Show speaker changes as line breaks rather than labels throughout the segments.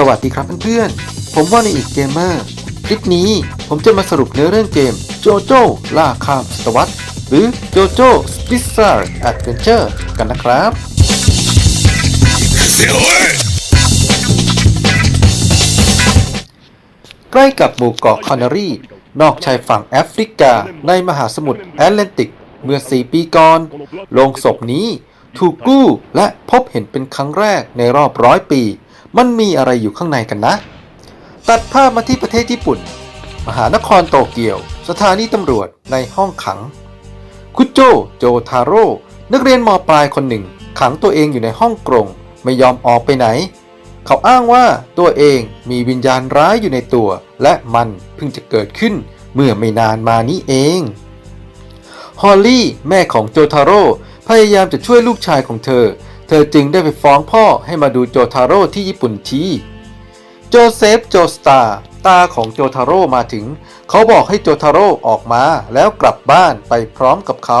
สวัสดีครับเพื่อนๆ ผมว่าในอีกเกมเมอร์คลิปนี้ผมจะมาสรุปเนื้อเรื่องเกมโจโจ้ล่าข้ามศตวรรษหรือโจโจ้สปิซซาร์แอดเวนเจอร์กันนะครับใกล้กับหมู่เกาะคานารีนอกชายฝั่งแอฟริกา ในมหาสมุทรแอตแลนติก เมื่อ 4 ปีก่อนโลงศพนี้ถูกกู้และพบเห็นเป็นครั้งแรกในรอบร้อยปี มันมีอะไรอยู่ข้างในกันนะ ตัดภาพมาที่ประเทศญี่ปุ่น มหานครโตเกียว สถานีตำรวจในห้องขัง คุโจโจทาโร่นักเรียนมปลายคนหนึ่ง ขังตัวเองอยู่ในห้องกรงไม่ยอมออกไปไหน เขาอ้างว่าตัวเองมีวิญญาณร้ายอยู่ในตัว และมันเพิ่งจะเกิดขึ้นเมื่อไม่นานมานี้เอง ฮอลลี่ แม่ของโจทาโร่พยายามจะช่วยลูกชายของเธอ เธอจึงได้ไปฟ้องพ่อให้มาดูโจทาโร่ที่ญี่ปุ่นทีโจเซฟโจสตาตาของโจทาโร่มาถึง เขาบอกให้โจทาโร่ออกมาแล้วกลับบ้านไปพร้อมกับเขา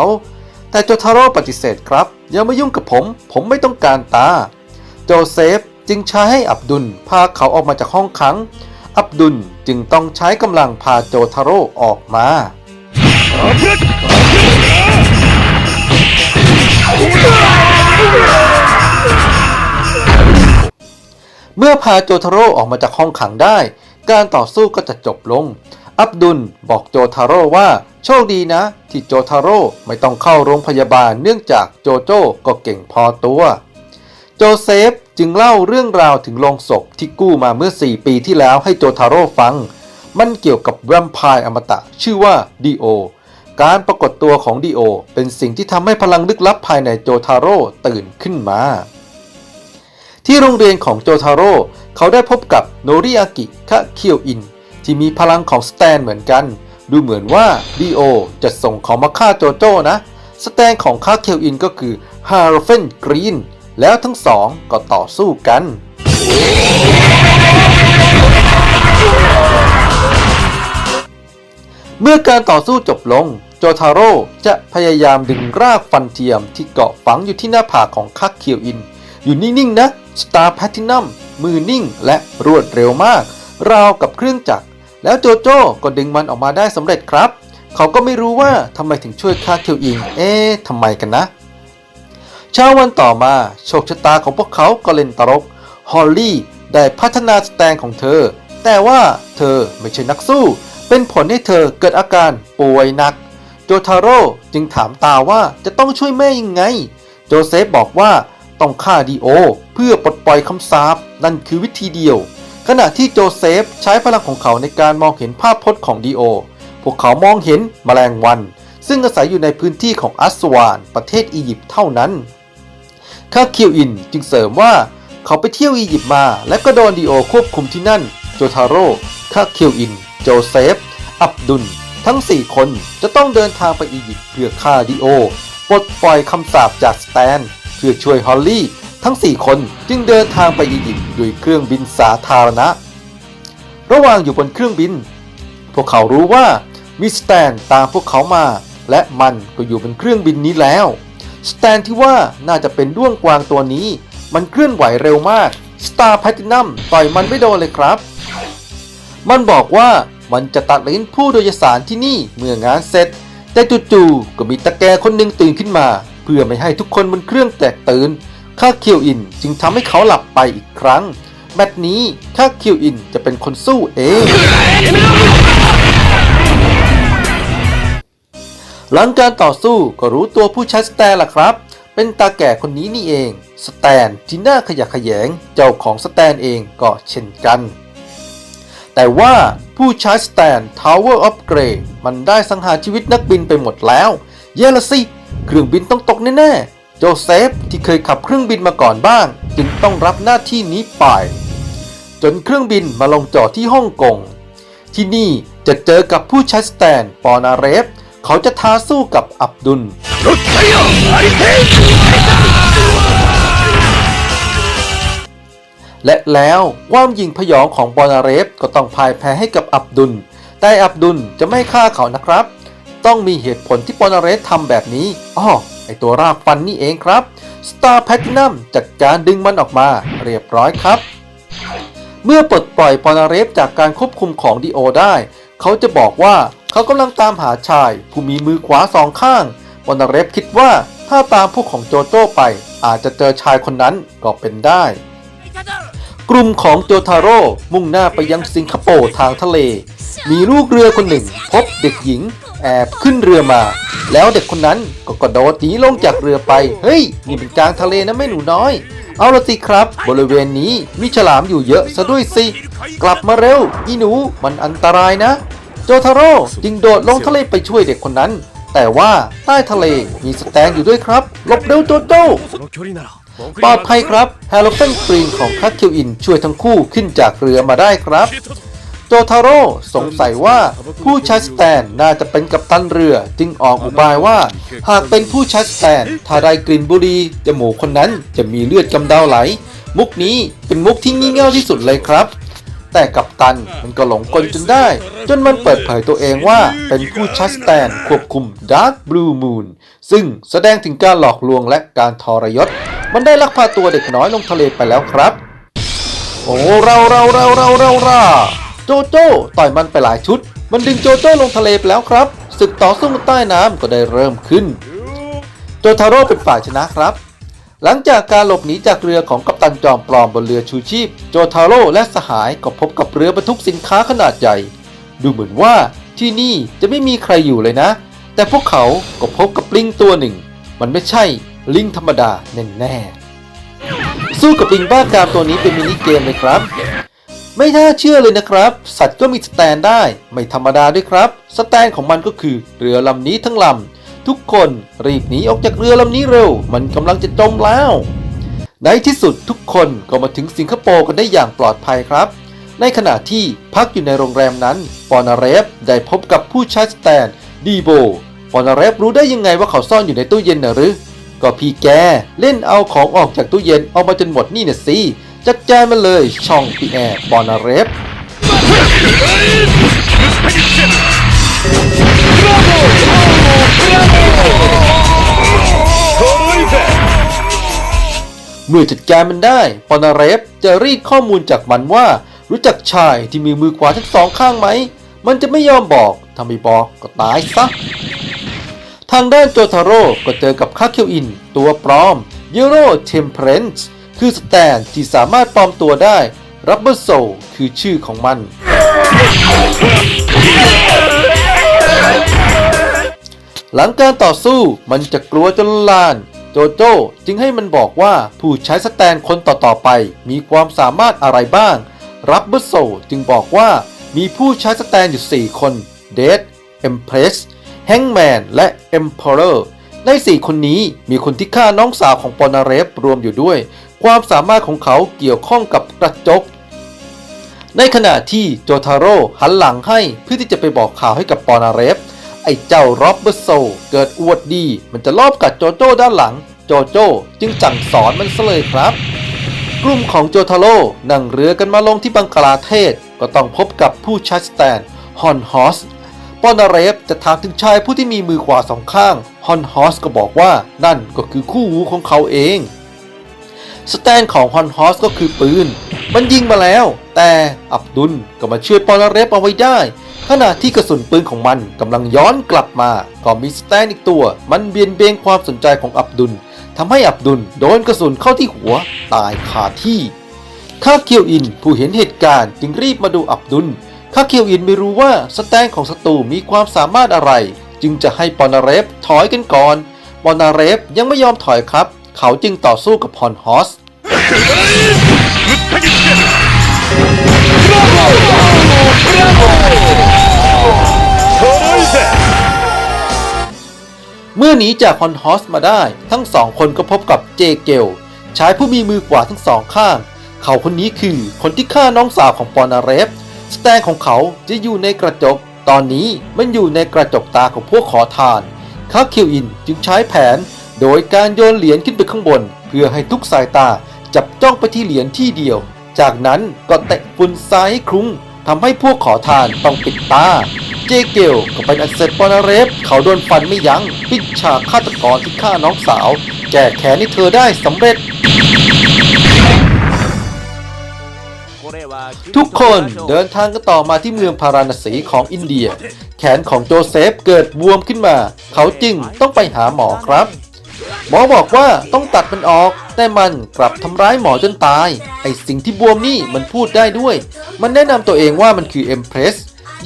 แต่โจทาโร่ปฏิเสธครับ อย่ามายุ่งกับผม ผมไม่ต้องการตา โจเซฟจึงใช้ให้อับดุลพาเขาออกมาจากห้องขัง อับดุลจึงต้องใช้กำลังพาโจทาโร่ออกมา เมื่อพาโจทาโร่ออกมาจากห้องขังได้ การต่อสู้ก็จะจบลง อับดุลบอกโจทาโร่ว่า โชคดีนะ ที่โจทาโร่ไม่ต้องเข้าโรงพยาบาลเนื่องจากโจโจ้ก็เก่งพอตัว โจเซฟจึงเล่าเรื่องราวถึงโลงศพที่กู้มาเมื่อ 4 ปีที่แล้วให้โจทาโร่ฟัง มันเกี่ยวกับแวมไพร์อมตะชื่อว่าดีโอการปรากฏตัวของดีโอเป็นสิ่งที่ทำให้พลังลึกลับภายในโจทาโร่ตื่นขึ้นมา ที่โรงเรียนของโจทาโร่เขาได้พบกับโนริอากิคะเคียวอิน ที่มีพลังของสแตนเหมือนกัน ดูเหมือนว่าดีโอจะส่งของมาฆ่าโจโจ้นะ สแตนของคะเคียวอินก็คือฮาร์เฟนกรีน แล้วทั้งสองก็ต่อสู้กันเมื่อการต่อสู้จบลง โจทาโร่จะพยายามดึงรากฟันเทียมที่เกาะฝังอยู่ที่หน้าผากของคักเคียวอิน อยู่นิ่ง ๆ นะ สตาร์แพทินัมมือนิ่งและรวดเร็วมาก ราวกับเครื่องจักร แล้วโจโจ้ก็ดึงมันออกมาได้สำเร็จครับ เขาก็ไม่รู้ว่าทำไมถึงช่วยคักเคียวอินเอ๊ะทำไมกันนะ เช้าวันต่อมาโชคชะตาของพวกเขาก็เล่นตลก ฮอลลี่ได้พัฒนาสแตนของเธอ แต่ว่าเธอไม่ใช่นักสู้ เป็นผลให้เธอเกิดอาการป่วยหนัก โจทาโร่จึงถามตาว่าจะต้องช่วยแม่ยังไง โจเซฟบอกว่า ต้องฆ่าดีโอ เพื่อปลดปล่อยคำสาปนั่นคือวิธีเดียว ขณะที่โจเซฟใช้พลังของเขาในการมองเห็นภาพพจน์ของดีโอ พวกเขามองเห็นแมลงวัน ซึ่งอาศัยอยู่ในพื้นที่ของอัสวานประเทศอียิปต์เท่านั้นคาคิวอินจึงเสริมว่าเขาไปเที่ยวอียิปต์มา และก็โดนดีโอควบคุมที่นั่น โจทาโร่คาคิวอิน โจเซฟ อับดุล ทั้ง 4 คนจะต้องเดินทางไปอียิปต์เพื่อฆ่าดีโอปลดปล่อยคำสาปจากสแตน เพื่อช่วยฮอลลี่ ทั้ง 4 คนจึงเดินทางไปอียิปต์ด้วยเครื่องบินสาธารณะ ระหว่างอยู่บนเครื่องบิน พวกเขารู้ว่ามีสแตนตามพวกเขามา และมันก็อยู่บนเครื่องบินนี้แล้ว สแตนที่ว่าน่าจะเป็นด้วงกวางตัวนี้ มันเคลื่อนไหวเร็วมาก Star Platinum ต่อยมันไม่โดนเลยครับ มันบอกว่ามันจะตัดลิ้นผู้โดยสารที่นี่เมื่องานเสร็จ แต่จู่ๆก็มีตะแกคนหนึ่งตื่นขึ้นมา พื่อไม่ให้ทุกคนบนเครื่องแตกตื่นค่าคียวอินจึงทำให้เขาหลับไปอีกครั้งแมตช์นี้ค่าคียวอินจะเป็นคนสู้เอง หลังการต่อสู้ก็รู้ตัวผู้ใช้สแตนล่ะครับ เป็นตาแก่คนนี้นี่เอง สแตนที่น่าขยะแขยง เจ้าของสแตนเองก็เช่นกัน แต่ว่าผู้ใช้สแตน Tower of Grey มันได้สังหารชีวิตนักบินไปหมดแล้ว เยละสิ เครื่องบินต้องตกแน่ๆ โจเซฟที่เคยขับเครื่องบินมาก่อนบ้าง จึงต้องรับหน้าที่นี้ไป จนเครื่องบินมาลงจอดที่ฮ่องกง ที่นี่จะเจอกับผู้ใช้สแตนปอนาเรฟ เขาจะท้าสู้กับอับดุล และแล้วความยิงพยองของบอนาเรฟก็ต้องพ่ายแพ้ให้กับอับดุล แต่อับดุลจะไม่ฆ่าเขานะครับ ต้องมีเหตุผลที่บอนาเรฟทำแบบนี้อ้อไอตัวรากฟันนี่เองครับ Star Platinum จัดการดึงมันออกมาเรียบร้อยครับ เมื่อปลดปล่อยปอนาเรฟจากการควบคุมของดีโอได้ เขาจะบอกว่าเขากำลังตามหาชาย ผู้มีมือขวาสองข้างปอนาเรฟคิดว่าถ้าตามพวกของโจโจ้ไป อาจจะเจอชายคนนั้นก็เป็นได้ กลุ่มของโจทาโร่มุ่งหน้าไปยังสิงคโปร์ทางทะเล มีลูกเรือคนหนึ่ง พบเด็กหญิง แอบขึ้นเรือมา แล้วเด็กคนนั้นก็กระโดดหนีลงจากเรือไป เฮ้ย นี่เป็นกลางทะเลนะแม่หนูน้อย เอาละสิครับ บริเวณนี้มีฉลามอยู่เยอะซะด้วยสิ กลับมาเร็วอีหนูมันอันตรายนะ โจทาโร่จึงโดดลงทะเลไปช่วยเด็กคนนั้น แต่ว่าใต้ทะเลมีสแตนอยู่ด้วยครับหลบเร็วโจโจปลอดภัยครับแฮร์รี่เฟนกรีนของคัคเคิวอินช่วยทั้งคู่ขึ้นจากเรือมาได้ครับ โจทาโร่สงสัยว่าผู้ใช้สแตนน่าจะเป็นกัปตันเรือ จึงออกอุบายว่า หากเป็นผู้ใช้สแตนถ้าได้กลิ่นบุหรี่จมูกคนนั้นจะมีเลือดกำเดาไหล มุกนี้เป็นมุกที่งี่เง่าที่สุดเลยครับ แต่กัปตันมันก็หลงกลจนได้ จนมันเปิดเผยตัวเองว่าเป็นผู้ใช้สแตนควบคุม Dark Blue Moon ซึ่งแสดงถึงการหลอกลวงและการทรยศ มันได้ลักพาตัวเด็กน้อยลงทะเลไปแล้วครับ โอ้เราเราเราเราเราเรา โจโจ้ต่อยมันไปหลายชุด มันดึงโจโจ้ลงทะเลไปแล้วครับศึกต่อสู้ใต้น้ำก็ได้เริ่มขึ้น โจทาโร่เป็นฝ่ายชนะครับ หลังจากการหลบหนีจากเรือของกัปตันจอมปลอมบนเรือชูชีพ โจทาโร่และสหายก็พบกับเรือบรรทุกสินค้าขนาดใหญ่ ดูเหมือนว่าที่นี่จะไม่มีใครอยู่เลยนะ แต่พวกเขาก็พบกับลิงตัวหนึ่ง มันไม่ใช่ลิงธรรมดาแน่ๆสู้กับลิงบ้ากามตัวนี้เป็นมินิเกมเลยครับ ไม่น่าเชื่อเลยนะครับ สัตว์ก็มีสแตนได้ ไม่ธรรมดาด้วยครับ สแตนของมันก็คือเรือลำนี้ทั้งลำ ทุกคนรีบหนีออกจากเรือลำนี้เร็ว มันกำลังจะจมแล้ว ในที่สุดทุกคนก็มาถึงสิงคโปร์กันได้อย่างปลอดภัยครับ ในขณะที่พักอยู่ในโรงแรมนั้น ปอนาเรฟได้พบกับผู้ใช้สแตนดีโบ ปอนาเรฟรู้ได้ยังไงว่าเขาซ่อนอยู่ในตู้เย็นนะหรือ ก็พี่แกเล่นเอาของออกจากตู้เย็นเอามาจนหมดนี่นะสิ จัดแจงมันเลยช่องปีแอร์ปอนาเรฟเมื่อจัดการมันได้ปอนาเรฟจะรีดข้อมูลจากมันว่า รู้จักชายที่มีมือขวาทั้งสองข้างไหม มันจะไม่ยอมบอกถ้าไม่บอกก็ตายซะทางด้านโจทาโร่ก็เจอกับคาเคิวอิน ตัวปลอมยูโรเทมเพรนซ์ คือสแตนที่สามารถปลอมตัวได้รับเบอร์โซคือชื่อของมัน หลังการต่อสู้มันจะกลัวจนลาน โจโจ้จึงให้มันบอกว่าผู้ใช้สแตนคนต่อๆไป มีความสามารถอะไรบ้าง รับเบอร์โซจึงบอกว่ามีผู้ใช้สแตนอยู่ 4 คนเดดเอ็มเพรสแฮงแมนและเอ็มพอร์ใน 4 คนนี้มีคนที่ฆ่าน้องสาวของปอนาเรฟรวมอยู่ด้วย ความสามารถของเขาเกี่ยวข้องกับกระจก ในขณะที่โจทาโร่หันหลังให้เพื่อที่จะไปบอกข่าวให้กับปอนาเรฟ ไอ้เจ้าร็อบเบอร์โซเกิดอวดดี มันจะลอบกัดโจโจ้ด้านหลัง โจโจ้จึงสั่งสอนมันซะเลยครับ กลุ่มของโจทาโร่นั่งเรือกันมาลงที่บังกลาเทศ ก็ต้องพบกับผู้ใช้สแตนฮอนฮอสปอนาเรฟจะถามถึงชายผู้ที่มีมือขวาสองข้าง ฮอนฮอสก็บอกว่านั่นก็คือคู่หูของเขาเอง สแตนของฮอนฮอสก็คือปืน มันยิงมาแล้ว แต่อับดุลก็มาช่วยปอนาเรฟเอาไว้ได้ ขณะที่กระสุนปืนของมันกำลังย้อนกลับมา ก็มีสแตนอีกตัว มันเบียนเบนความสนใจของอับดุลทำให้อับดุลโดนกระสุนเข้าที่หัวตายคาที่คาเคียวอินผู้เห็นเหตุการณ์จึงรีบมาดูอับดุลคาเคียวอินไม่รู้ว่าสแตนของศัตรูมีความสามารถอะไร จึงจะให้ปอนาเรฟถอยกันก่อนปอนาเรฟยังไม่ยอมถอยครับ เขาจึงต่อสู้กับฮอนฮอส เมื่อหนีจากฮอนฮอสมาได้ ทั้งสองคนก็พบกับเจเกลชายผู้มีมือขวาทั้งสองข้าง เขาคนนี้คือคนที่ฆ่าน้องสาวของปอนาเรฟ สแตนของเขาจะอยู่ในกระจก ตอนนี้มันอยู่ในกระจกตาของพวกขอทานคาคิวอินจึงใช้แผน โดยการโยนเหรียญขึ้นไปข้างบน เพื่อให้ทุกสายตา จับจ้องไปที่เหรียญที่เดียว จากนั้นก็เตะฝุ่นทรายให้คลุ้งทำให้พวกขอทานต้องปิดตา เจเกลก็เป็นอันเสร็จปอนาเรฟ เขาโดนฟันไม่ยัง้งปิดฉากฆาตกรที่ฆ่าน้องสาว แก้แค้นให้เธอได้สำเร็จ ทุกคนเดินทางกันต่อมาที่เมืองพาราณสีของอินเดีย แขนของโจเซฟเกิดบวมขึ้นมา เขาจึงต้องไปหาหมอครับ หมอบอกว่าต้องตัดมันออก แต่มันกลับทำร้ายหมอจนตาย ไอสิ่งที่บวมนี่มันพูดได้ด้วย มันแนะนำตัวเองว่ามันคือเอ็มเพรส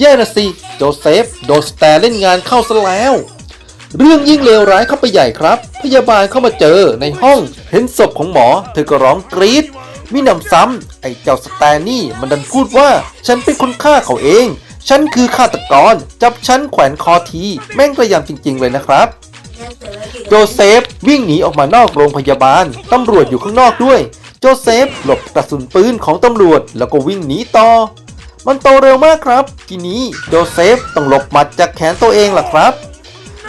แย่นะสิ โจเซฟ โดนสแตนเล่นงานเข้าซะแล้ว เรื่องยิ่งเลวร้ายเข้าไปใหญ่ครับ พยาบาลเข้ามาเจอในห้อง เห็นศพของหมอ เธอก็ร้องกรีดมิหนำซ้ำไอ้เจ้าสแตนนี่มันดันพูดว่า ฉันเป็นคนฆ่าเขาเอง ฉันคือฆาตกร จับฉันแขวนคอที แม่งกระยำจริง ๆ เลยนะครับ โจเซฟวิ่งหนีออกมานอกโรงพยาบาล ตำรวจอยู่ข้างนอกด้วย โจเซฟหลบกระสุนปืนของตำรวจแล้วก็วิ่งหนีต่อ มันโตเร็วมากครับ ทีนี้โจเซฟต้องหลบหมัดจากแขนตัวเองล่ะครับ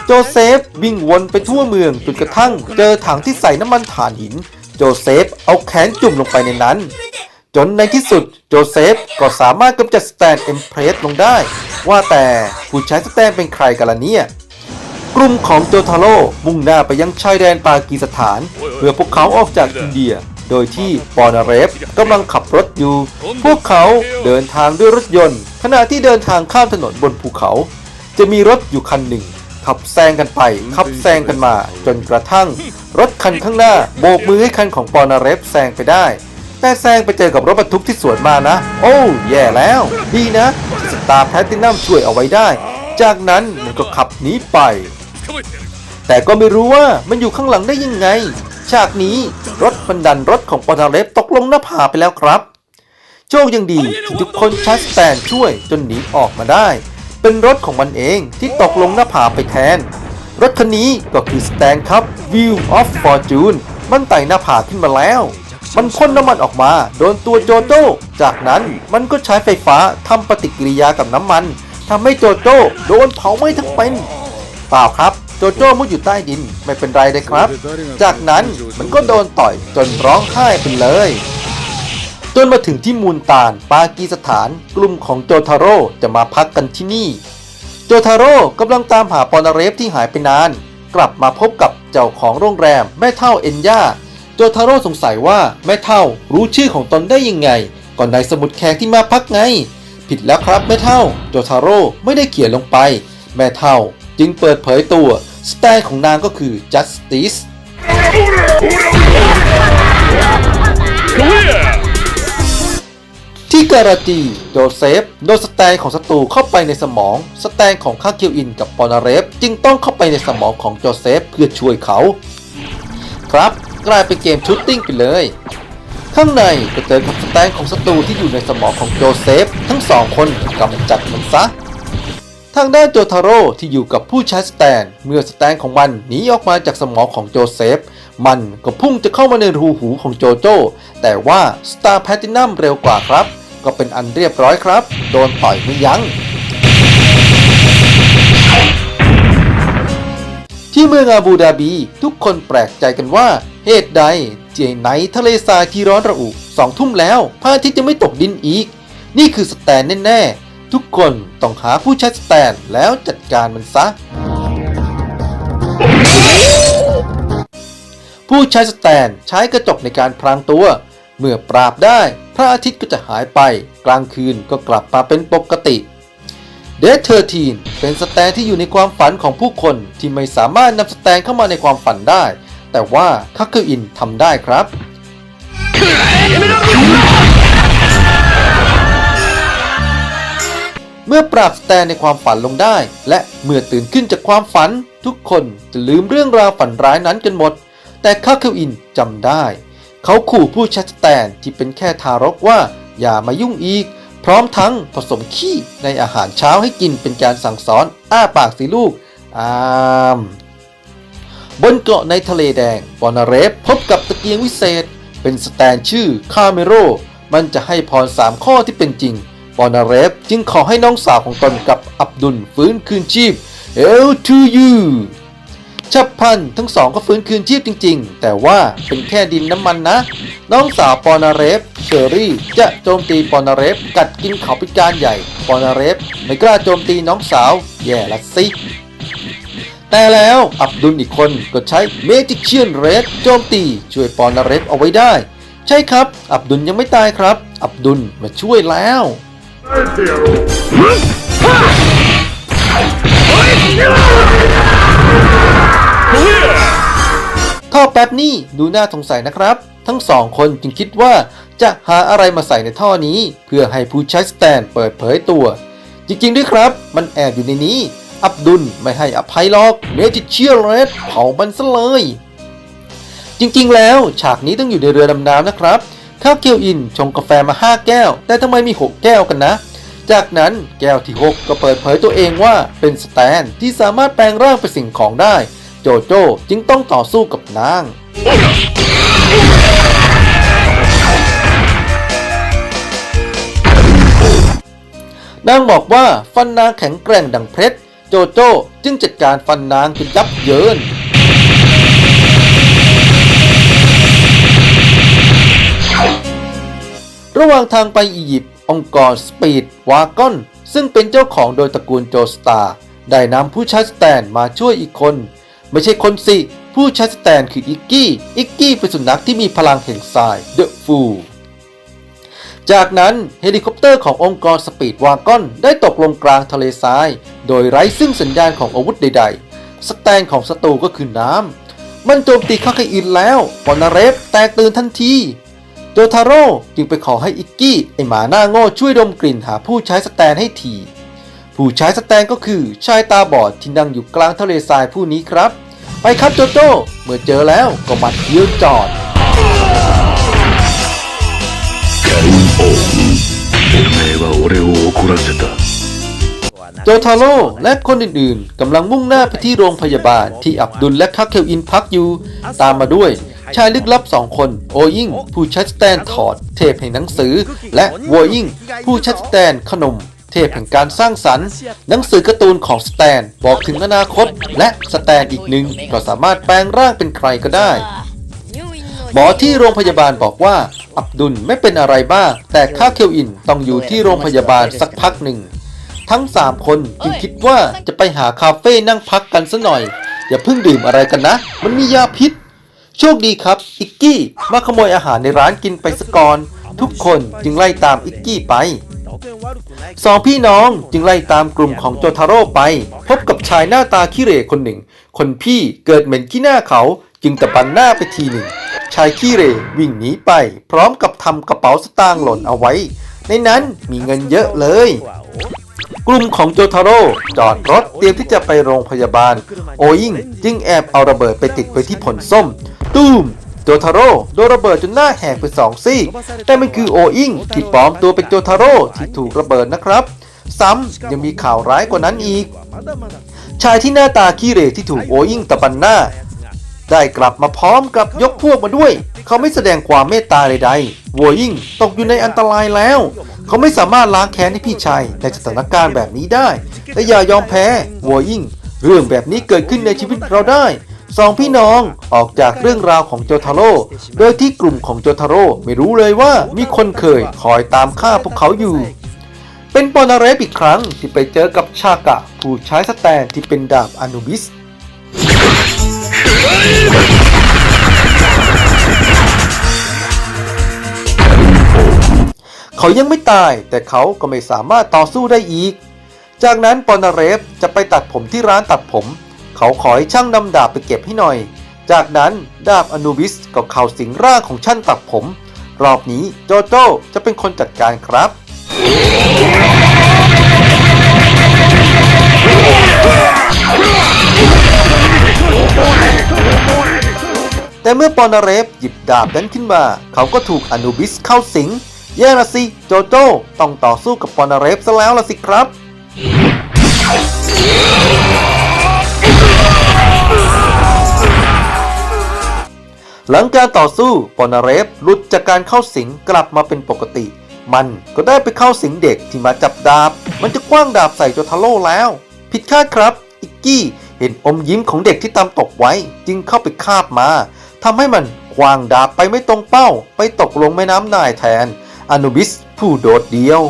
โจเซฟวิ่งวนไปทั่วเมืองจนกระทั่งเจอถังที่ใส่น้ำมันถ่านหิน โจเซฟเอาแขนจุ่มลงไปในนั้น จนในที่สุดโจเซฟก็สามารถกำจัดสแตนเอ็มเพรสลงได้ ว่าแต่ผู้ใช้สแตนเป็นใครกันล่ะเนี่ย กลุ่มของโจทาโร่มุ่งหน้าไปยังชายแดนปากีสถาน เพื่อพวกเขาออกจากอินเดีย โดยที่ปอนาเรฟกำลังขับรถอยู่ พวกเขาเดินทางด้วยรถยนต์ ขณะที่เดินทางข้ามถนนบนภูเขา จะมีรถอยู่คันหนึ่ง ขับแซงกันไป ขับแซงกันมา จนกระทั่ง รถคันข้างหน้าโบกมือให้คันของปอนาเรฟแซงไปได้แต่แซงไปเจอกับรถบรรทุกที่สวนมานะ โอ้แย่แล้ว ดีนะสตาร์แพลตินัมช่วยเอาไว้ได้ จากนั้นมันก็ขับหนีไป แต่ก็ไม่รู้ว่ามันอยู่ข้างหลังได้ยังไง ฉากนี้รถมันดันรถของปอนาเรฟตกลงหน้าผาไปแล้วครับ โชคยังดีที่ทุกคนใช้สแตนช่วยจนหนีออกมาได้ เป็นรถของมันเองที่ตกลงหน้าผาไปแทน รถคันนี้ก็คือสแตนครับ View of Fortune มันไต่หน้าผาขึ้นมาแล้ว มันพ่นน้ำมันออกมา โดนตัวโจโจ้จากนั้นมันก็ใช้ไฟฟ้าทำปฏิกิริยากับน้ำมันทำให้โจโจ้โดนเผาไหม้ทั้งเป็นเปล่าครับ โจโจ้มุดอยู่ใต้ดินไม่เป็นไรเลยครับ จากนั้นมันก็โดนต่อยจนร้องไห้ไปเลยจนมาถึงที่มูลตานปากีสถาน กลุ่มของโจทาโร่จะมาพักกันที่นี่ โจทาโร่กำลังตามหาปอนาเรฟที่หายไปนาน กลับมาพบกับเจ้าของโรงแรมแม่เท่าเอ็นย่าโจทาโร่สงสัยว่าแม่เท่ารู้ชื่อของตนได้ยังไง ก่อนในสมุดแขกที่มาพักไง ผิดแล้วครับแม่เท่า โจทาโร่ไม่ได้เขียนลงไป แม่เท่า จึงเปิดเผยตัว สไตล์ของนางก็คือ justice ที่การาจีโจเซฟโดนสแตนของศัตรูเข้าไปในสมอง สแตนของคาเคียวอินกับปอนาเรฟ จึงต้องเข้าไปในสมองของโจเซฟเพื่อช่วยเขา ครับกลายเป็นเกมชุตติ้งไปเลย ข้างในก็เจอกับสแตนของศัตรูที่อยู่ในสมองของโจเซฟ ทั้งสองคนกำจัดมันซะ ทางด้านโจทาโร่ที่อยู่กับผู้ใช้สแตน เมื่อสแตนของมันหนีออกมาจากสมองของโจเซฟ มันก็พุ่งจะเข้ามาในรูหูของโจโจ้ แต่ว่าสตาร์แพตินัมเร็วกว่าครับ ก็เป็นอันเรียบร้อยครับ โดนต่อยไม่ยัง้งที่เมืองอาบูดาบี ทุกคนแปลกใจกันว่า เหตุใดเจไนทะเลทรายที่ร้อนระอุสองทุ่มแล้วพระอาทิตย์ยังไม่ตกดินอีก นี่คือสแตนแน่ๆ ทุกคนต้องหาผู้ใช้สแตนแล้วจัดการมันซะ ผู้ใช้สแตนใช้กระจกในการพรางตัว เมื่อปราบได้ พระอาทิตย์ก็จะหายไป กลางคืนก็กลับมาเป็นปกติเดทเทอร์ทีนเป็นสแตนที่อยู่ในความฝันของผู้คนที่ไม่สามารถนำสแตนเข้ามาในความฝันได้ แต่ว่าคัคเกอร์อินทำได้ครับ เมื่อปราบสแตนในความฝันลงได้ และเมื่อตื่นขึ้นจากความฝัน ทุกคนจะลืมเรื่องราวฝันร้ายนั้นกันหมด แต่คาเคิลอินจำได้ เขาขู่ผู้ใช้สแตนที่เป็นแค่ทารกว่าอย่ามายุ่งอีก พร้อมทั้งผสมขี้ในอาหารเช้าให้กินเป็นการสั่งสอนอ้าปากสิลูกอามบนเกาะในทะเลแดงปอนาเรฟพบกับตะเกียงวิเศษ เป็นสแตนชื่อคาเมโร มันจะให้พรสามข้อที่เป็นจริง ปอนาเรฟจึงขอให้น้องสาวของตนกับอับดุลฟื้นคืนชีพ L to you ฉับพลันทั้งสองก็ฟื้นคืนชีพจริง ๆ แต่ว่าเป็นแค่ดินน้ำมันนะ น้องสาวปอนาเรฟเชอรี่จะโจมตีปอนาเรฟกัดกินเขาพิการใหญ่ปอนาเรฟไม่กล้าโจมตีน้องสาวแย่ละสิแต่แล้วอับดุลอีกคนก็ใช้เมจิกเชียนเรดโจมตีช่วยปอนาเรฟเอาไว้ได้ ใช่ครับ อับดุลยังไม่ตายครับ อับดุลมาช่วยแล้ว ท่อแป๊บนี่ดูน่าสงสัยนะครับ ทั้งสองคนจึงคิดว่าจะหาอะไรมาใส่ในท่อนี้ เพื่อให้ผู้ใช้สแตนเปิดเผยตัว จริงๆด้วยครับ มันแอบอยู่ในนี้ อับดุลไม่ให้อภัยหรอกเมจิเชียร์เรดเผามันซะเลย จริงๆแล้วฉากนี้ต้องอยู่ในเรือดำน้ำนะครับ ข้าวเกียวอินชงกาแฟมา 5 แก้ว แต่ทำไมมี 6 แก้วกันนะ จากนั้นแก้วที่ 6 ก็เปิดเผยตัวเองว่าเป็นสแตนที่สามารถแปลงร่างเป็นสิ่งของได้ โจโจ้จึงต้องต่อสู้กับนาง นางบอกว่าฟันนางแข็งแกร่งดังเพชร โจโจ้จึงจัดการฟันนางจนยับเยิน ระหว่างทางไปอียิปต์องค์กรสปีดวากอนซึ่งเป็นเจ้าของโดยตระกูลโจสตาได้นำผู้ใช้สแตนมาช่วยอีกคน ไม่ใช่คนสิ ผู้ใช้สแตนคืออิกกี้ อิกกี้เป็นสุนัขที่มีพลังแห่งทรายเดอะฟูจากนั้นเฮลิคอปเตอร์ขององค์กรสปีดวากอนได้ตกลงกลางทะเลทราย โดยไร้ซึ่งสัญญาณของอาวุธใด ๆ สแตนของศัตรูก็คือน้ำมันโจมตีคาเคอินแล้วปอนาเรฟแตกตื่นทันที โดทาโร่จึงไปขอให้อิกกี้ไอหมาหน้าโง่ช่วยดมกลิ่นหาผู้ใช้สแตนให้ที ผู้ใช้สแตนก็คือชายตาบอดที่นั่งอยู่กลางทะเลทรายผู้นี้ครับ ไปครับโจโจ้เมื่อเจอแล้วก็มัดเยื้อจอดโจทาโร่และคนอื่นๆกำลังมุ่งหน้าไปที่โรงพยาบาลที่อับดุลและคาเคลอินพักอยู่ ตามมาด้วย ชายลึกลับสองคน โอยิงผู้ชัดสแตนถอด เทพแห่งหนังสือ และโวยิงผู้ชัดสแตนขนม เทพแห่งการสร้างสรรค์ หนังสือการ์ตูนของสแตนบอกถึงอนาคต และสแตนอีกหนึ่งก็สามารถแปลงร่างเป็นใครก็ได้ หมอที่โรงพยาบาลบอกว่า อับดุลไม่เป็นอะไรบ้าง แต่ค่าเคลอินต้องอยู่ที่โรงพยาบาลสักพักหนึ่งทั้ง 3 คนจึงคิดว่าจะไปหาคาเฟ่นั่งพักกันซะหน่อย อย่าเพิ่งดื่มอะไรกันนะ มันมียาพิษ โชคดีครับ อิกกี้มาขโมยอาหารในร้านกินไปสกก่อนทุกคนจึงไล่ตามอิกกี้ไปสองพี่น้องจึงไล่ตามกลุ่มของโจทาโร่ไป พบกับชายหน้าตาขี้เหร่คนหนึ่ง คนพี่เกิดเหม็นขี้หน้าเขาจึงตะบันหน้าไปทีหนึ่ง ชายขี้เหร่วิ่งหนีไป พร้อมกับทำกระเป๋าสตางค์หล่นเอาไว้ ในนั้นมีเงินเยอะเลย กลุ่มของโจทาโร่จอดรถเตรียมที่จะไปโรงพยาบาล โอยิงจึงแอบเอาระเบิดไปติดไว้ที่ผลส้ม ตูมโจทาโร่โดนระเบิดจนหน้าแหกเป็นสองซี่แต่มันคือโออิงที่ปลอมตัวเป็นโจทาโร่ที่ถูกระเบิดนะครับ ซ้ำยังมีข่าวร้ายกว่านั้นอีก ชายที่หน้าตาขี้เหร่ที่ถูกโออิงตะบันหน้า ได้กลับมาพร้อมกับยกพวกมาด้วย เขาไม่แสดงความเมตตาใดๆวัวยิ่งตกอยู่ในอันตรายแล้ว เขาไม่สามารถล้างแค้นให้พี่ชายในสถานการณ์แบบนี้ได้และอย่ายอมแพ้วัวยิ่งเรื่องแบบนี้เกิดขึ้นในชีวิตเราได้ สองพี่น้องออกจากเรื่องราวของโจทาโร่ โดยที่กลุ่มของโจทาโร่ไม่รู้เลยว่ามีคนเคยคอยตามฆ่าพวกเขาอยู่ เป็นปอนาเรฟอีกครั้งที่ไปเจอกับชากะ ผู้ใช้สแตนที่เป็นดาบอนุบิส เขายังไม่ตายแต่เขาก็ไม่สามารถต่อสู้ได้อีก จากนั้นปอนาเรฟจะไปตัดผมที่ร้านตัดผม เขาขอให้ช่างนำดาบไปเก็บให้หน่อย จากนั้นดาบอนูบิสก็เข้าสิงร่างของช่างตัดผม รอบนี้โจโจ้จะเป็นคนจัดการครับ แต่เมื่อปอนาเรฟหยิบดาบนั้นขึ้นมา เขาก็ถูกอนูบิสเข้าสิง แย่ละสิ โจโจ้ต้องต่อสู้กับปอนาเรฟซะแล้วละสิครับ หลังการต่อสู้ปอนาเรฟหลุดจากการเข้าสิงกลับมาเป็นปกติ มันก็ได้ไปเข้าสิงเด็กที่มาจับดาบ มันจะคว้างดาบใส่โจทาโร่แล้ว ผิดคาดครับ อิกกี้เห็นอมยิ้มของเด็กที่ตามตกไว้ จึงเข้าไปคาบมาทำให้มันคว้างดาบไปไม่ตรงเป้า ไปตกลงแม่น้ำนายแทนอนุบิสผู้โดดเดียว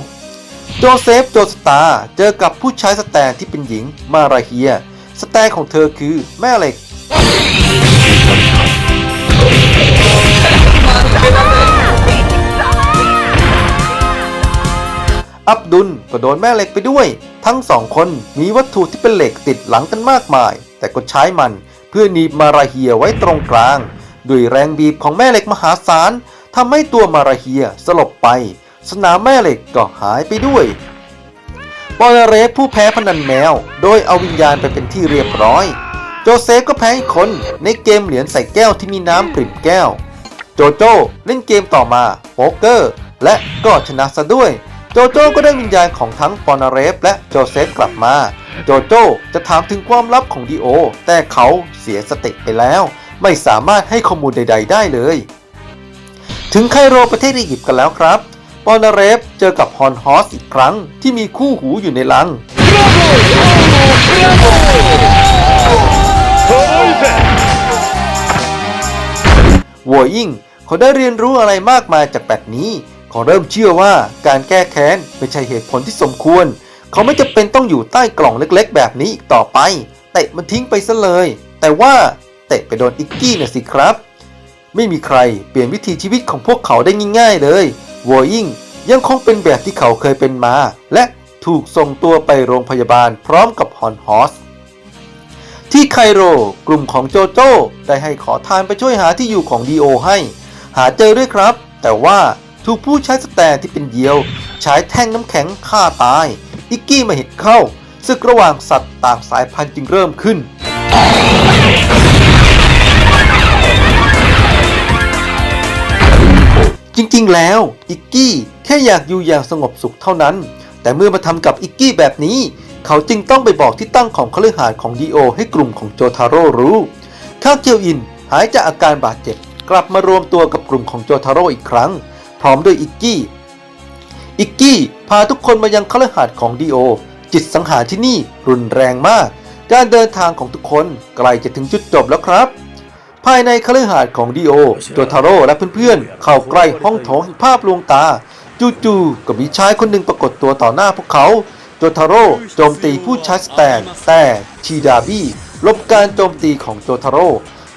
โจเซฟโจสตาเจอกับผู้ใช้สแตนที่เป็นหญิงมาราเฮีย สแตนของเธอคือแม่เหล็ก อับดุลก็โดนแม่เหล็กไปด้วย ทั้งสองคนมีวัตถุที่เป็นเหล็กติดหลังกันมากมาย แต่ก็ใช้มันเพื่อหนีบมาราเฮียไว้ตรงกลาง ด้วยแรงบีบของแม่เหล็กมหาศาลทำให้ตัวมาราเฮียสลบไป สนามแม่เหล็กก็หายไปด้วยปอนาเรสผู้แพ้พนันแมว โดยเอาวิญญาณไปเป็นที่เรียบร้อย โจเซฟก็แพ้อีกคนในเกมเหรียญใส่แก้วที่มีน้ำปริ่มแก้ว โจโจ้เล่นเกมต่อมาโป๊กเกอร์ และก็ชนะซะด้วย โจโจ้ก็ได้วิญญาณของทั้งปอนาเรฟและโจเซฟกลับมา โจโจ้จะถามถึงความลับของดีโอ แต่เขาเสียสติไปแล้ว ไม่สามารถให้ข้อมูลใด ๆ ได้เลย ถึงไคโรประเทศอียิปต์กันแล้วครับ ปอนาเรฟเจอกับฮอนฮอสอีกครั้งที่มีคู่หูอยู่ในลังวัวยิ่งเขาได้เรียนรู้อะไรมากมายจากแบตนี้ เขาเริ่มเชื่อว่าการแก้แค้นไม่ใช่เหตุผลที่สมควร เขาไม่จะเป็นต้องอยู่ใต้กล่องเล็กๆ แบบนี้อีกต่อไปเตะมันทิ้งไปซะเลย แต่ว่าเตะไปโดนอิกกี้น่ะสิครับ ไม่มีใครเปลี่ยนวิถีชีวิตของพวกเขาได้ง่ายๆเลยวัวยิ่งยังคงเป็นแบบที่เขาเคยเป็นมา และถูกส่งตัวไปโรงพยาบาลพร้อมกับฮอนฮอส ที่ไคโรกลุ่มของโจโจ้ได้ให้ขอทานไปช่วยหาที่อยู่ของดีโอให้ หาเจอด้วยครับ แต่ว่า ถูกผู้ใช้สแตนที่เป็นเหยี่ยวใช้แท่งน้ำแข็งฆ่าตาย อิกกี้มาเห็นเข้าศึกระหว่างสัตว์ต่างสายพันธุ์จึงเริ่มขึ้น จริงๆ แล้ว อิกกี้แค่อยากอยู่อย่างสงบสุขเท่านั้น แต่เมื่อมาทำกับอิกกี้แบบนี้ เขาจึงต้องไปบอกที่ตั้งของคฤหาสน์ของดีโอ ให้กลุ่มของโจทาโร่รู้ข้าเกียวอินหายจากอาการบาดเจ็บกลับมารวมตัวกับกลุ่มของโจทาโร่อีกครั้ง ร้อมด้วยอิกกี้ อิกกี้พาทุกคนมายังคฤหาสน์ของดีโอ จิตสังหารที่นี่รุนแรงมาก การเดินทางของทุกคนใกล้จะถึงจุดจบแล้วครับ ภายในคฤหาสน์ของดีโอโจทาโร่และเพื่อนๆ เข้าใกล้ห้องโถงภาพลวงตา จู่ๆก็มีชายคนหนึ่งปรากฏตัวต่อหน้าพวกเขาโจทาโร่โจมตีผู้ใช้สแตนแต่ชีดาบี้ลบการโจมตีของโจทาโร่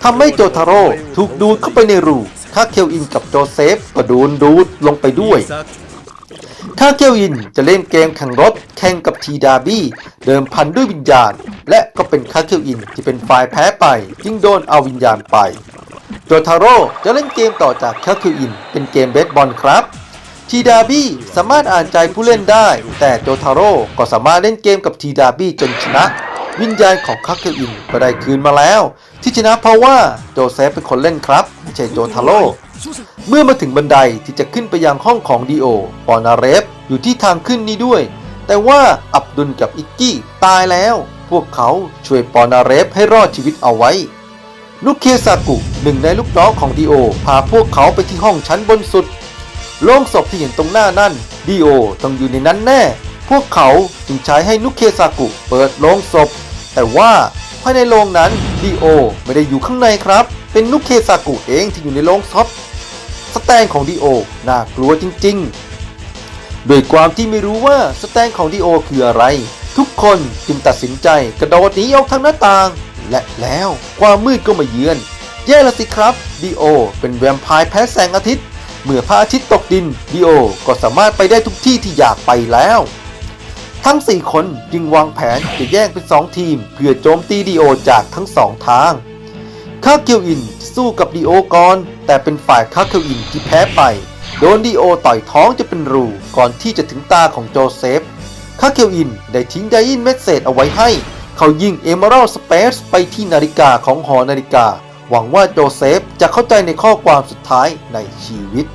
ทำให้โจทาโร่ถูกดูดเข้าไปในรู คาเคลอินกับโจเซฟก็โดนดูดลงไปด้วย ถ้าเกลอินจะเล่นเกมแข่งรถแข่งกับทีดาบี้เดิมพันด้วยวิญญาณ และก็เป็นคาเกลอินที่เป็นฝ่ายแพ้ไปจึงโดนเอาวิญญาณไปโจทาโร่จะเล่นเกมต่อจากคาเกลอินเป็นเกมเบสบอลครับทีดาบี้สามารถอ่านใจผู้เล่นได้ แต่โจทาโร่ก็สามารถเล่นเกมกับทีดาบี้จนชนะ วิญญาณของคาเกอินก็ได้คืนมาแล้ว ที่ชนะเพราะว่าโจเซฟเป็นคนเล่นครับ ไม่ใช่โจทาโร่เมื่อมาถึงบันไดที่จะขึ้นไปยังห้องของดีโอปอนาเรฟอยู่ที่ทางขึ้นนี้ด้วย แต่ว่าอับดุลกับอิกกี้ตายแล้ว พวกเขาช่วยปอนาเรฟให้รอดชีวิตเอาไว้นุกเคซากุหนึ่งในลูกน้องของดีโอ พาพวกเขาไปที่ห้องชั้นบนสุดโล่งศพที่เห็นตรงหน้านั่นดีโอต้องอยู่ในนั้นแน่ พวกเขาจึงใช้ให้นุกเคซากุเปิดโล่งศพ แต่ว่าภายในโรงนั้นดีโอไม่ได้อยู่ข้างในครับ เป็นนุกเคซากุเองที่อยู่ในโรงศพสแตนของดีโอน่ากลัวจริงๆโดยความที่ไม่รู้ว่าสแตนของดีโอคืออะไร ทุกคนจึงตัดสินใจกระโดดหนีออกทางหน้าต่าง และแล้วความมืดก็มาเยือน แย่ละสิครับดีโอเป็นแวมไพร์แพ้แสงอาทิตย์ เมื่อพระอาทิตย์ตกดินดีโอก็สามารถไปได้ทุกที่ที่อยากไปแล้ว ทั้ง 4 คนจึงวางแผนจะแยกเป็น 2 ทีม เพื่อโจมตีดีโอจากทั้งสองทางคาเกียวอินสู้กับดีโอก่อน แต่เป็นฝ่ายคาเกียวอินที่แพ้ไป โดนดีโอต่อยท้องจะเป็นรูก่อนที่จะถึงตาของโจเซฟคาเกียวอินได้ทิ้งไดอินเมสเซจเอาไว้ให้ เขายิงเอเมอรัลสเปซไปที่นาฬิกาของหอนาฬิกา หวังว่าโจเซฟจะเข้าใจในข้อความสุดท้ายในชีวิต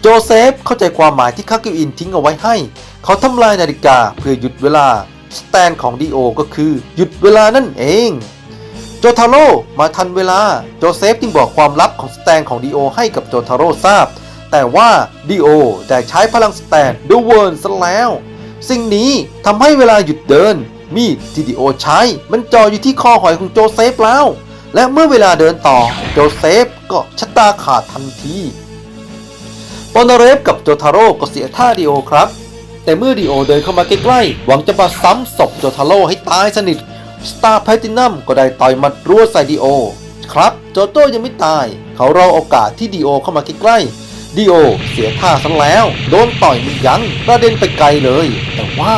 โจเซฟเข้าใจความหมายที่คาเกอินทิ้งเอาไว้ให้ เขาทำลายนาฬิกาเพื่อหยุดเวลา สแตนของดีโอก็คือหยุดเวลานั่นเอง โจทาโร่มาทันเวลา โจเซฟจึงบอกความลับของสแตนของดีโอให้กับโจทาโร่ทราบ แต่ว่าดีโอได้ใช้พลังสแตนดูเวิร์นซะแล้ว สิ่งนี้ทำให้เวลาหยุดเดิน มีดที่ดีโอใช้มันจ่ออยู่ที่คอหอยของโจเซฟแล้ว และเมื่อเวลาเดินต่อ โจเซฟก็ชะตาขาดทันทีปอนเรฟกับโจทาโร่ก็เสียท่าดีโอครับ แต่เมื่อดีโอเดินเข้ามาใกล้ๆ หวังจะมาซ้ำศพโจทาโร่ให้ตายสนิท สตาร์แพตินัมก็ได้ต่อยมัดรัวใส่ดีโอ ครับโจโต้ยังไม่ตาย เขารอโอกาสที่ดีโอเข้ามาใกล้ๆ ดีโอเสียท่าซะแล้ว โดนต่อยมันยั้งกระเด็นไปไกลเลย แต่ว่า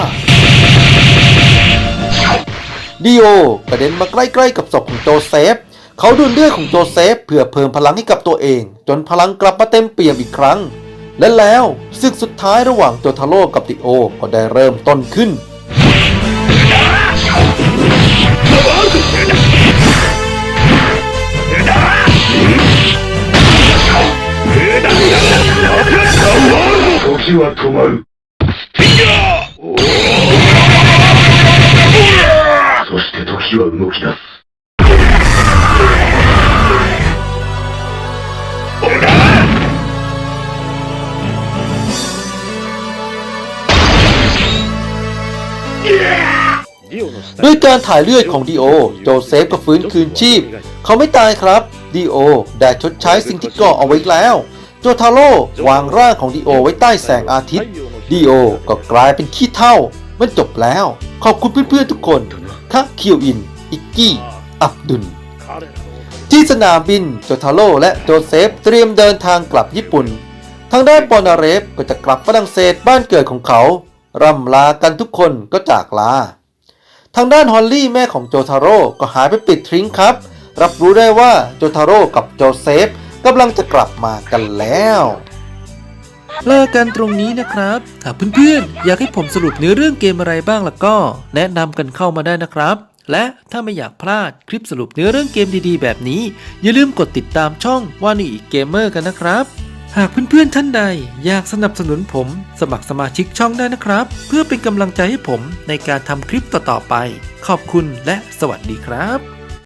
ดีโอกระเด็นมาใกล้ๆกับศพของโจเซฟ เขาดูดเลือดของโจเซฟเพื่อเพิ่มพลังให้กับตัวเอง จนพลังกลับมาเต็มเปี่ยมอีกครั้ง และแล้วศึกสุดท้ายระหว่างโจทาโร่กับดิโอก็ได้เริ่มต้นขึ้น
時は止まるそして時は動き出す
ด้วยการถ่ายเลือดของดีโอ โจเซฟก็ฟื้นคืนชีพ เขาไม่ตายครับ ดีโอ ได้ชดใช้สิ่งที่ก่อเอาไว้แล้ว โจทาโร่วางร่างของดีโอไว้ใต้แสงอาทิตย์ ดีโอก็กลายเป็นขี้เท่า มันจบแล้ว ขอบคุณเพื่อนๆทุกคนคะคิวอิน อิกกี้ อับดุล ที่สนามบิน โจทาโร่และโจเซฟเตรียมเดินทางกลับญี่ปุ่น ทางด้านปอนาเรฟก็จะกลับฝรั่งเศสบ้านเกิดของเขา ร่ำลากันทุกคนก็จากลา ทางด้านฮอลลี่แม่ของโจทาโร่ก็หายไปปิดทริงครับ รับรู้ได้ว่าโจทาโร่กับโจเซฟกำลังจะกลับมากันแล้วลากันตรงนี้นะครับถ้าเพื่อนๆ อยากให้ผมสรุปเนื้อเรื่องเกมอะไรบ้างล่ะก็ แนะนำกันเข้ามาได้นะครับ และถ้าไม่อยากพลาดคลิปสรุปเนื้อเรื่องเกมดีๆ แบบนี้ อย่าลืมกดติดตามช่องวานี่เกมเมอร์กันนะครับ หากเพื่อนๆท่านใด อยากสนับสนุนผม สมัครสมาชิกช่องได้นะครับ เพื่อเป็นกำลังใจให้ผมในการทำคลิปต่อๆไป ขอบคุณและสวัสดีครับ